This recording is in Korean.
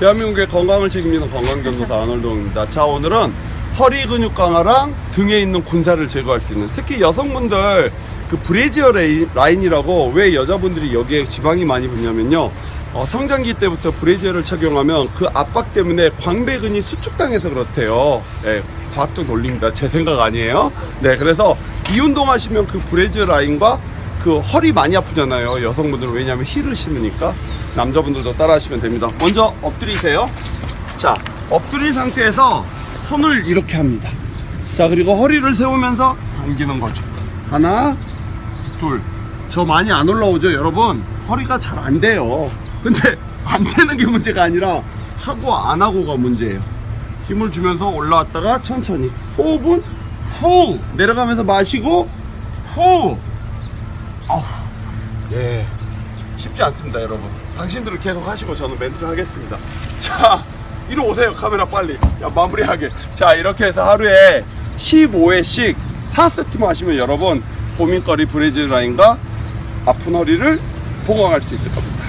대한민국의 건강을 책임지는 건강견도사 안월동입니다. 자, 오늘은 허리 근육 강화랑 등에 있는 군살을 제거할 수 있는 특히 여성분들 그 브래지어 레이- 라인이라고 왜 여자분들이 여기에 지방이 많이 붙냐면요. 어, 성장기 때부터 브래지어를 착용하면 그 압박 때문에 광배근이 수축당해서 그렇대요. 네, 과학적 논리입니다. 제 생각 아니에요. 네, 그래서 이 운동하시면 그 브래지어 라인과 그 허리 많이 아프잖아요. 여성분들은 왜냐하면 힐을 신으니까 남자분들도 따라 하시면 됩니다. 먼저 엎드리세요. 자, 엎드린 상태에서 손을 이렇게 합니다. 자, 그리고 허리를 세우면서 당기는 거죠. 하나, 둘. 저 많이 안 올라오죠, 여러분? 허리가 잘 안 돼요. 근데 안 되는 게 문제가 아니라 하고 안 하고가 문제예요. 힘을 주면서 올라왔다가 천천히 호흡은 후 내려가면서 마시고 후 예. 쉽지 않습니다 여러분. 당신들은 계속 하시고 저는 멘트를 하겠습니다. 자 이리 오세요 카메라 빨리. 야 마무리하게. 자 이렇게 해서 하루에 15회씩 4세트만 하시면 여러분 고민거리 브레이즈 라인과 아픈 허리를 보강할 수 있을 겁니다